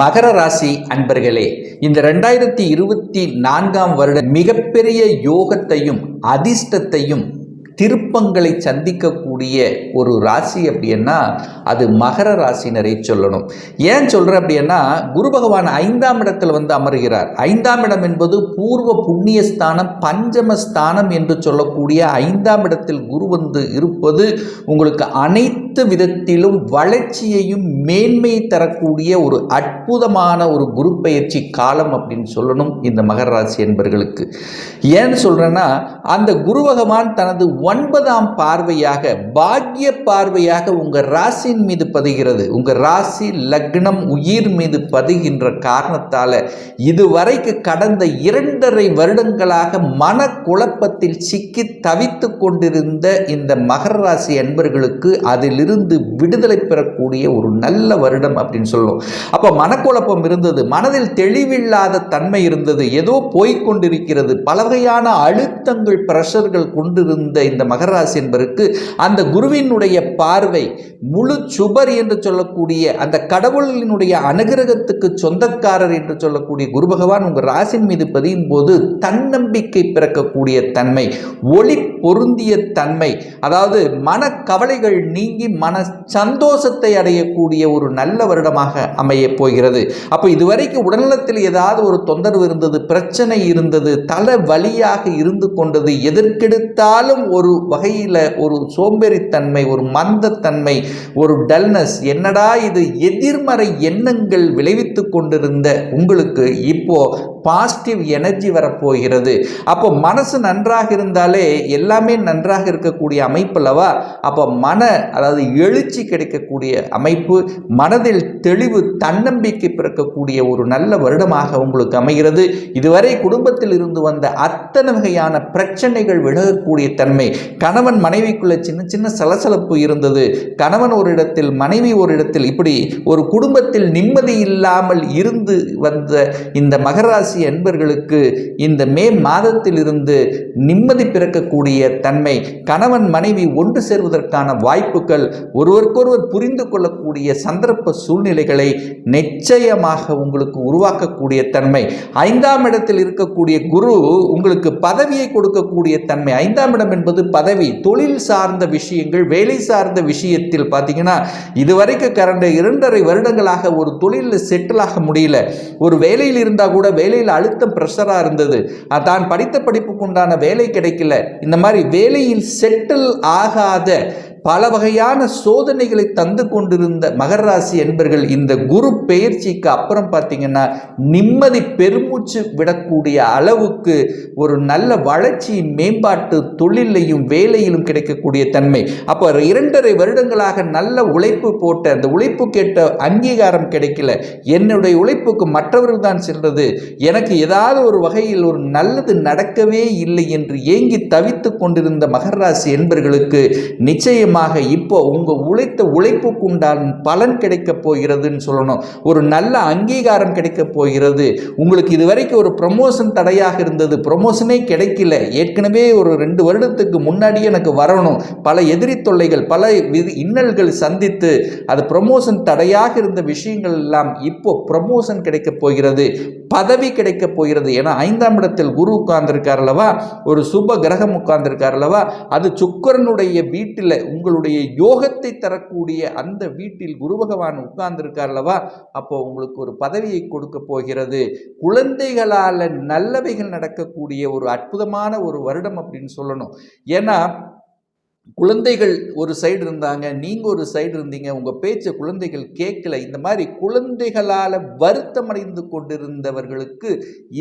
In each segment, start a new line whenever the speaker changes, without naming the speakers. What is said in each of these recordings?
மகர ராசி அன்பர்களே இந்த ரெண்டாயிரத்தி இருபத்தி நான்காம் வருட மிகப்பெரிய யோகத்தையும் அதிர்ஷ்டத்தையும் திருப்பங்களை சந்திக்கக்கூடிய ஒரு ராசி அப்படின்னா அது மகர ராசினரை சொல்லணும். ஏன் சொல்கிறேன் அப்படின்னா குரு பகவான் ஐந்தாம் இடத்தில் வந்து அமர்கிறார். ஐந்தாம் இடம் என்பது பூர்வ புண்ணிய ஸ்தானம் பஞ்சம ஸ்தானம் என்று சொல்லக்கூடிய ஐந்தாம் இடத்தில் குரு வந்து இருப்பது உங்களுக்கு அனைத்து விதத்திலும் வளர்ச்சியையும் மேன்மை தரக்கூடிய ஒரு அற்புதமான ஒரு குரு பயிற்சி காலம் அப்படின்னு சொல்லணும் இந்த மகர ராசி என்பர்களுக்கு. ஏன்னு சொல்கிறேன்னா அந்த குரு பகவான் தனது ஒன்பதாம் பார்வையாக பாக்கிய பார்வையாக உங்கள் ராசியின் மீது பதிகிறது. உங்கள் ராசி லக்னம் உயிர் மீது பதிகின்ற காரணத்தால் இதுவரைக்கு கடந்த இரண்டரை வருடங்களாக மன குழப்பத்தில் சிக்கி தவித்து கொண்டிருந்த இந்த மகர ராசி அதில் அதிலிருந்து விடுதலை பெறக்கூடிய ஒரு நல்ல வருடம் அப்படின்னு சொல்லும் அப்போ மனக்குழப்பம் இருந்தது மனதில் தெளிவில்லாத தன்மை இருந்தது ஏதோ போய்க்கொண்டிருக்கிறது பல வகையான அழுத்தங்கள் பிரஷர்கள் கொண்டிருந்த இந்த மகராசி என்பருக்கு அந்த குருவினுடைய பார்வை முழு சுபர் என்று சொல்லக்கூடிய அந்த கடவுளினுடைய அனுகிரகத்துக்கு சொந்தக்காரர் என்று சொல்லக்கூடிய குரு பகவான் உங்கள் ராசின் மீது பதியும் போது தன்னம்பிக்கை பிறக்கக்கூடிய தன்மை ஒளி பொருந்திய தன்மை அதாவது மன கவலைகள் நீங்கி மன சந்தோஷத்தை அடையக்கூடிய ஒரு நல்ல வருடமாக அமைய போகிறது. அப்போ இதுவரைக்கும் உடல்நலத்தில் ஏதாவது ஒரு தொந்தரவு இருந்தது பிரச்சனை இருந்தது தலை வழியாக இருந்து கொண்டது எதற்கெடுத்தாலும் ஒரு வகையில் ஒரு சோம்பேறித்தன்மை ஒரு மந்தத்தன்மை ஒரு டல்னஸ் என்னடா இது எதிர்மறை எண்ணங்கள் விளைவித்து கொண்டிருந்த உங்களுக்கு இப்போ பாசிட்டிவ் எனர்ஜி வரப்போகிறது. அப்போ மனசு நன்றாக இருந்தாலே எல்லாமே நன்றாக இருக்கக்கூடிய அமைப்பு அல்லவா? அப்போ மன அதாவது எழுச்சி கிடைக்கக்கூடிய அமைப்பு மனதில் தெளிவு தன்னம்பிக்கை பிறக்கக்கூடிய ஒரு நல்ல வருடமாக உங்களுக்கு அமைகிறது. இதுவரை குடும்பத்தில் இருந்து வந்த அத்தனை வகையான பிரச்சனைகள் விலகக்கூடிய தன்மை. கணவன் மனைவிக்குள்ள சின்ன சின்ன சலசலப்பு இருந்தது. கணவன் ஒரு இடத்தில் மனைவி ஒரு இடத்தில் இப்படி ஒரு குடும்பத்தில் நிம்மதி இல்லாமல் இருந்து வந்த இந்த மகராசி என்பர்களுக்கு இந்த மே மாதத்திலிருந்து நிம்மதி பிறக்கக்கூடிய தன்மை கணவன் மனைவி ஒன்று சேர்வதற்கான வாய்ப்புகள் ஒருவருக்கொருவர் புரிந்து கொள்ளக்கூடிய சந்தர்ப்ப சூழ்நிலைகளை நிச்சயமாக உங்களுக்கு உருவாக்கக்கூடிய தன்மை. ஐந்தாம் இடத்தில் இருக்கக்கூடிய குரு உங்களுக்கு பதவியை கொடுக்கக்கூடிய தன்மை. ஐந்தாம் இடம் என்பது பதவி தொழில் சார்ந்த விஷயங்கள் வேலை சார்ந்த விஷயத்தில் பார்த்தீங்கன்னா இதுவரைக்கும் கடந்த இரண்டரை வருடங்களாக ஒரு தொழிலில் செட்டில் ஆக முடியல. ஒரு வேலையில் இருந்தால் கூட வேலை வேலையில் அழுத்தம் ப்ரெஷராக இருந்தது. தான் படித்த படிப்புக்கு உண்டான வேலை கிடைக்கல. இந்த மாதிரி வேலையில் செட்டில் ஆகாத பல வகையான சோதனைகளை தந்து கொண்டிருந்த மகர ராசி என்பர்கள் இந்த குரு பெயர்ச்சிக்கு அப்புறம் பார்த்தீங்கன்னா நிம்மதி பெருமூச்சு விடக்கூடிய அளவுக்கு ஒரு நல்ல வளர்ச்சி மேம்பாட்டு தொழிலையும் வேலையிலும் கிடைக்கக்கூடிய தன்மை. அப்போ இரண்டரை வருடங்களாக நல்ல உழைப்பு போட்ட அந்த உழைப்பு கேட்ட அங்கீகாரம் கிடைக்கல. என்னுடைய உழைப்புக்கு மற்றவர்கள் தான் சென்றது எனக்கு ஏதாவது ஒரு வகையில் ஒரு நல்லது நடக்கவே இல்லை என்று ஏங்கி தவித்து கொண்டிருந்த மகராசி என்பர்களுக்கு நிச்சயம் நிச்சயமாக இப்போ உங்கள் உழைத்த உழைப்புக்கு உண்டான பலன் கிடைக்கப் போகிறதுன்னு சொல்லணும். ஒரு நல்ல அங்கீகாரம் கிடைக்கப் போகிறது. உங்களுக்கு இதுவரைக்கும் ஒரு ப்ரமோஷன் தடையாக இருந்தது. ப்ரமோஷனே கிடைக்கல. ஏற்கனவே ஒரு ரெண்டு வருடத்துக்கு முன்னாடியே எனக்கு வரணும். பல எதிரி தொல்லைகள் பல இன்னல்கள் சந்தித்து அது ப்ரமோஷன் தடையாக இருந்த விஷயங்கள் எல்லாம் இப்போ ப்ரமோஷன் கிடைக்கப் போகிறது. பதவி கிடைக்கப் போகிறது. ஏன்னா ஐந்தாம் இடத்தில் குரு உட்கார்ந்துருக்கார் அல்லவா? ஒரு சுப கிரகம் உட்கார்ந்துருக்கார் அல்லவா? அது சுக்கரனுடைய வீட்டில் உங்களுடைய யோகத்தை தரக்கூடிய அந்த வீட்டில் குரு பகவான் உட்கார்ந்துருக்கார்லவா அல்லவா அப்போ உங்களுக்கு ஒரு பதவியை கொடுக்க போகிறது. குழந்தைகளால் நல்லவைகள் நடக்கக்கூடிய ஒரு அற்புதமான ஒரு வருடம் அப்படின்னு சொல்லணும். ஏன்னா குழந்தைகள் ஒரு சைடு இருந்தாங்க நீங்கள் ஒரு சைடு இருந்தீங்க உங்கள் பேச்சை குழந்தைகள் கேட்கல இந்த மாதிரி குழந்தைகளால் வருத்தமடைந்து கொண்டிருந்தவர்களுக்கு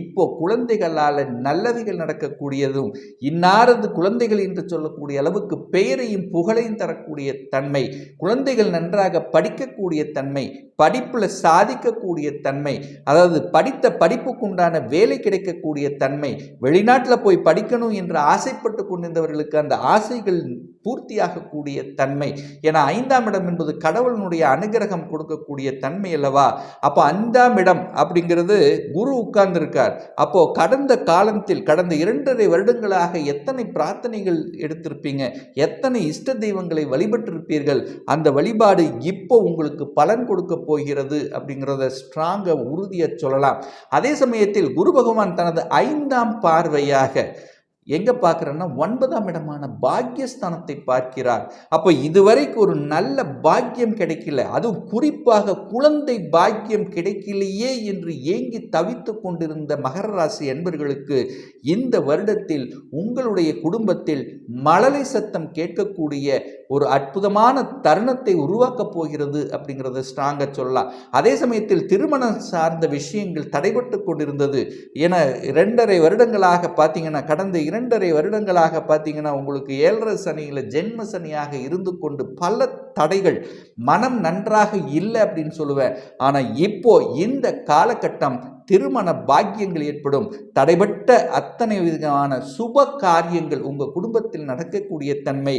இப்போ குழந்தைகளால் நல்லவைகள் நடக்கக்கூடியதும் இன்னாரது குழந்தைகள் என்று சொல்லக்கூடிய அளவுக்கு பெயரையும் புகழையும் தரக்கூடிய தன்மை குழந்தைகள் நன்றாக படிக்கக்கூடிய தன்மை படிப்பில் சாதிக்கக்கூடிய தன்மை அதாவது படித்த படிப்புக்குண்டான வேலை கிடைக்கக்கூடிய தன்மை வெளிநாட்டில் போய் படிக்கணும் என்று ஆசைப்பட்டு கொண்டிருந்தவர்களுக்கு அந்த ஆசைகள் பூர்த்தியாகக்கூடிய தன்மை. ஏன்னா ஐந்தாம் இடம் என்பது கடவுளினுடைய அனுகிரகம் கொடுக்கக்கூடிய தன்மை அல்லவா? அப்போ ஐந்தாம் இடம் அப்படிங்கிறது குரு உட்கார்ந்திருக்கார். அப்போ கடந்த காலத்தில் கடந்த இரண்டரை வருடங்களாக எத்தனை பிரார்த்தனைகள் எடுத்திருப்பீங்க? எத்தனை இஷ்ட தெய்வங்களை வழிபட்டிருப்பீர்கள்? அந்த வழிபாடு இப்போ உங்களுக்கு பலன் கொடுக்க போகிறது அப்படிங்கிறத ஸ்ட்ராங்காக உறுதியாக சொல்லலாம். அதே சமயத்தில் குரு பகவான் தனது ஐந்தாம் பார்வையாக எங்க பார்க்குறேன்னா ஒன்பதாம் இடமான பாக்கியஸ்தானத்தை பார்க்கிறார். அப்போ இதுவரைக்கு ஒரு நல்ல பாக்கியம் கிடைக்கல. அதுவும் குறிப்பாக குழந்தை பாக்கியம் கிடைக்கலையே என்று ஏங்கி தவித்து கொண்டிருந்த மகர ராசி என்பர்களுக்கு இந்த வருடத்தில் உங்களுடைய குடும்பத்தில் மழலை சத்தம் கேட்கக்கூடிய ஒரு அற்புதமான தருணத்தை உருவாக்கப் போகிறது அப்படிங்கிறத ஸ்ட்ராங்காக சொல்லலாம். அதே சமயத்தில் திருமணம் சார்ந்த விஷயங்கள் தடைபட்டு கொண்டிருந்தது. என இரண்டரை வருடங்களாக பார்த்தீங்கன்னா கடந்த இரண்டரை வருடங்களாக பார்த்தீங்கன்னா உங்களுக்கு ஏழரை சனியில் ஜென்ம சனியாக இருந்து கொண்டு பல தடைகள் மனம் நன்றாக இல்லை அப்படின்னு சொல்லுவேன். ஆனால் இப்போ இந்த காலகட்டம் திருமண பாக்கியங்கள் ஏற்படும். தடைபட்ட அத்தனை விதமான சுப காரியங்கள் உங்கள் குடும்பத்தில் நடக்கக்கூடிய தன்மை.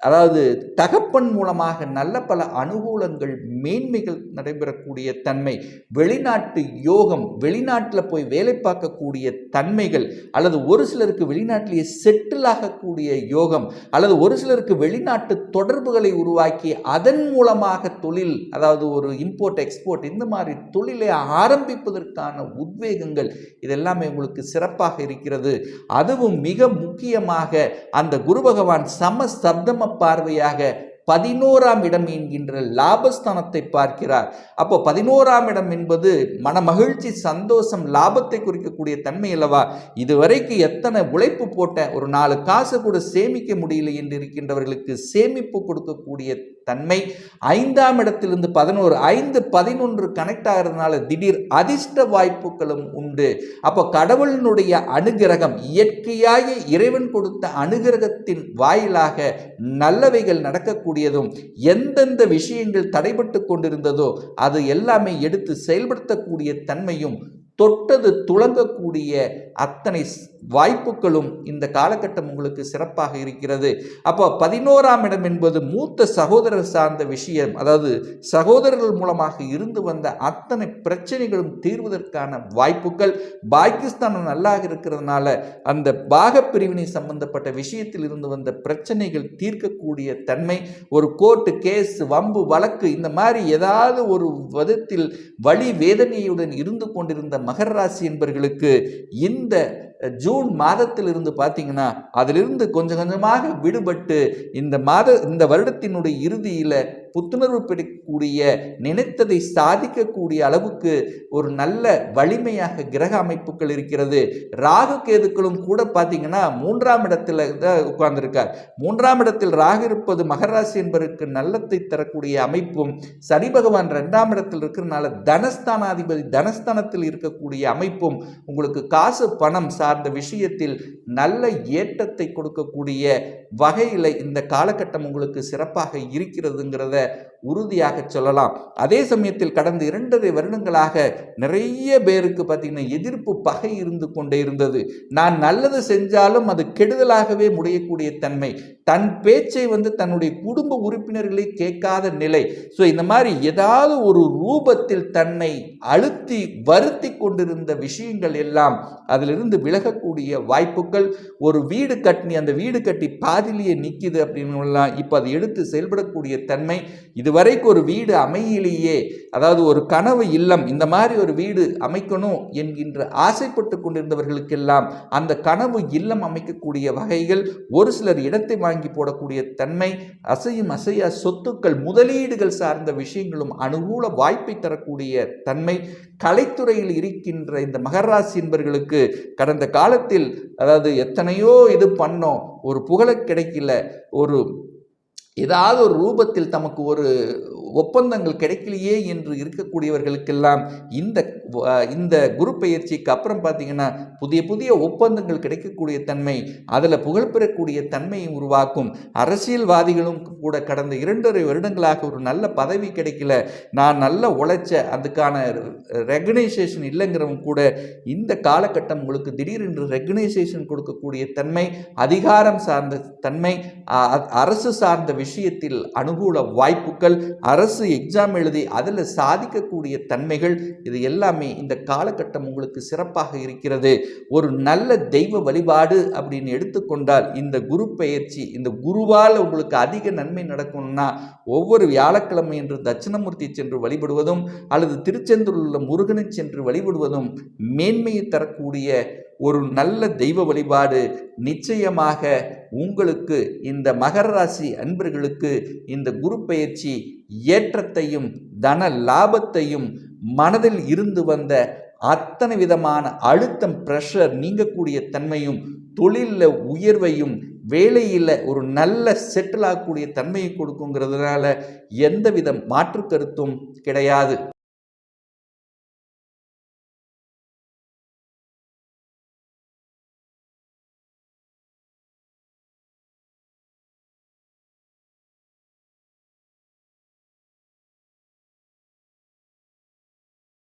அதாவது தகப்பன் மூலமாக நல்ல பல அனுகூலங்கள் மேன்மைகள் நடைபெறக்கூடிய தன்மை வெளிநாட்டு யோகம் வெளிநாட்டில் போய் வேலை பார்க்கக்கூடிய தன்மைகள் அல்லது ஒரு சிலருக்கு வெளிநாட்டிலேயே செட்டில் ஆகக்கூடிய யோகம் அல்லது ஒரு சிலருக்கு வெளிநாட்டு தொடர்புகளை உருவாக்கி அதன் மூலமாக தொழில் அதாவது ஒரு இம்போர்ட் எக்ஸ்போர்ட் இந்த மாதிரி தொழிலை ஆரம்பிப்பதற்கான உத்வேகங்கள் இதெல்லாமே உங்களுக்கு சிறப்பாக இருக்கிறது. அதுவும் மிக முக்கியமாக அந்த குரு பகவான் சம சப்தம பார்வையாக பதினோராம் இடம் என்கின்ற லாபஸ்தானத்தை பார்க்கிறார். அப்போ பதினோராம் இடம் என்பது மனமகிழ்ச்சி சந்தோஷம் லாபத்தை குறிக்கக்கூடிய தன்மை அல்லவா? இதுவரைக்கு எத்தனை உழைப்பு போட்ட ஒரு நாலு காசு கூட சேமிக்க முடியல என்று இருக்கின்றவர்களுக்கு சேமிப்பு கொடுக்கக்கூடிய தன்மை ஐந்தாம் இடத்திலிருந்து பதினோரு ஐந்து பதினொன்று கனெக்ட் ஆகிறதுனால திடீர் அதிர்ஷ்ட வாய்ப்புகளும் உண்டு. அப்போ கடவுளினுடைய அனுகிரகம் இயற்கையாக இறைவன் கொடுத்த அனுகிரகத்தின் வாயிலாக நல்லவைகள் நடக்கக்கூடியதும் எந்தெந்த விஷயங்கள் தடைபட்டு கொண்டிருந்ததோ அது எல்லாமே எடுத்து செயல்படுத்தக்கூடிய தன்மையும் தொட்டது துளங்கக்கூடிய அத்தனை வாய்ப்புகளும் இந்த காலகட்டம் உங்களுக்கு சிறப்பாக இருக்கிறது. அப்போ பதினோராம் இடம் என்பது மூத்த சகோதரர் சார்ந்த விஷயம். அதாவது சகோதரர்கள் மூலமாக இருந்து வந்த அத்தனை பிரச்சனைகளும் தீர்வதற்கான வாய்ப்புகள். பாகிஸ்தான் நல்லாக இருக்கிறதுனால அந்த பாக பிரிவினை சம்பந்தப்பட்ட விஷயத்தில் இருந்து வந்த பிரச்சனைகள் தீர்க்கக்கூடிய தன்மை. ஒரு கோர்ட்டு கேஸ் வம்பு வழக்கு இந்த மாதிரி ஏதாவது ஒரு விதத்தில் வழி வேதனையுடன் இருந்து கொண்டிருந்த மகர ராசி என்பவர்களுக்கு இந்த ஜூன் மாதத்திலிருந்து பார்த்தீங்கன்னா அதிலிருந்து கொஞ்சம் கொஞ்சமாக விடுபட்டு இந்த மாத இந்த வருடத்தினுடைய இறுதியில் புத்துணர்வு பெறக்கூடிய நினைத்ததை சாதிக்கக்கூடிய அளவுக்கு ஒரு நல்ல வலிமையாக கிரக அமைப்புகள் இருக்கிறது. ராகு கேதுக்களும் கூட பார்த்தீங்கன்னா மூன்றாம் இடத்துல தான் உட்கார்ந்துருக்கார். மூன்றாம் இடத்தில் ராகு இருப்பது மகராசி என்பதற்கு நல்லத்தை தரக்கூடிய அமைப்பும் சனி பகவான் ரெண்டாம் இடத்தில் இருக்கிறதுனால தனஸ்தானாதிபதி தனஸ்தானத்தில் இருக்கக்கூடிய அமைப்பும் உங்களுக்கு காசு பணம் சார்ந்த விஷயத்தில் நல்ல ஏற்றத்தை கொடுக்கக்கூடிய வகையில் இந்த காலகட்டம் உங்களுக்கு சிறப்பாக இருக்கிறதுங்கிறத உறுதியாக சொல்லலாம். அதே சமயத்தில் கடந்த இரண்டரை வருடங்களாக நிறைய பேருக்கு பார்த்தீங்கன்னா எதிர்ப்பு பகை இருந்து கொண்டே இருந்தது. நான் நல்லது செஞ்சாலும் அது கெடுதலாகவே முடியக்கூடிய தன்மை. தன் பேச்சை வந்து தன்னுடைய குடும்ப உறுப்பினர்களை கேட்காத நிலை. ஸோ இந்த மாதிரி ஏதாவது ஒரு ரூபத்தில் தன்னை அழுத்தி வருத்தி கொண்டிருந்த விஷயங்கள் எல்லாம் அதிலிருந்து விலகக்கூடிய வாய்ப்புகள். ஒரு வீடு கட்டி அந்த வீடு கட்டி பாதிலேயே நிற்கிது அப்படின்னு இப்போ அதை எடுத்து செயல்படக்கூடிய தன்மை. இதுவரைக்கும் ஒரு வீடு அமையிலேயே அதாவது ஒரு கனவு இல்லம் இந்த மாதிரி ஒரு வீடு அமைக்கணும் என்கின்ற ஆசைப்பட்டு கொண்டிருந்தவர்களுக்கெல்லாம் அந்த கனவு இல்லம் அமைக்கக்கூடிய வகைகள் ஒரு சிலர் இடத்தை வாங்கி போடக்கூடிய தன்மை அசையும் அசையா சொத்துக்கள் முதலீடுகள் சார்ந்த விஷயங்களும் அனுகூல வாய்ப்பை தரக்கூடிய தன்மை கலைத்துறையில் இருக்கின்ற இந்த மகராசி என்பர்களுக்கு கடந்த காலத்தில் அதாவது எத்தனையோ இது பண்ணோம் ஒரு புகழ கிடைக்கல ஒரு ஏதாவது ஒரு ரூபத்தில் தமக்கு ஒரு ஒப்பந்தங்கள் கிடைக்கலையே என்று இருக்கக்கூடியவர்களுக்கெல்லாம் இந்த இந்த குரு பயிற்சிக்கு அப்புறம் பார்த்தீங்கன்னா புதிய புதிய ஒப்பந்தங்கள் கிடைக்கக்கூடிய தன்மை அதில் புகழ் பெறக்கூடிய தன்மையை உருவாக்கும் அரசியல்வாதிகளும் கூட கடந்த இரண்டரை வருடங்களாக ஒரு நல்ல பதவி கிடைக்கல. நான் நல்ல உழைச்ச அதுக்கான ரெகனைசேஷன் இல்லைங்கிறவங்க கூட இந்த காலகட்டம் உங்களுக்கு திடீரென்று ரெகனைசேஷன் கொடுக்கக்கூடிய தன்மை அதிகாரம் சார்ந்த தன்மை அ- அரசு சார்ந்த விஷயத்தில் அனுகூல வாய்ப்புகள் அரசு அரசு எக்ஸாம் எழுதி அதில் சாதிக்கக்கூடிய தன்மைகள் இது எல்லாமே இந்த காலகட்டம் உங்களுக்கு சிறப்பாக இருக்கிறது. ஒரு நல்ல தெய்வ வழிபாடு அப்படின்னு எடுத்துக்கொண்டால் இந்த குரு பயிற்சி இந்த குருவால் உங்களுக்கு அதிக நன்மை நடக்கும்னா ஒவ்வொரு வியாழக்கிழமை என்று தட்சிணமூர்த்தி சென்று வழிபடுவதும் அல்லது திருச்செந்தூரில் உள்ள முருகனை சென்று வழிபடுவதும் மேன்மையை தரக்கூடிய ஒரு நல்ல தெய்வ வழிபாடு நிச்சயமாக உங்களுக்கு இந்த மகர ராசி அன்பர்களுக்கு இந்த குரு பயிற்சி ஏற்றத்தையும் தன லாபத்தையும் மனதில் இருந்து வந்த அத்தனை விதமான அழுத்தம் ப்ரெஷர் நீங்கக்கூடிய தன்மையும் தொழிலில் உயர்வையும் வேலையில் ஒரு நல்ல செட்டில் ஆகக்கூடிய தன்மையை கொடுக்குங்கிறதுனால எந்தவித மாற்று கருத்தும் கிடையாது.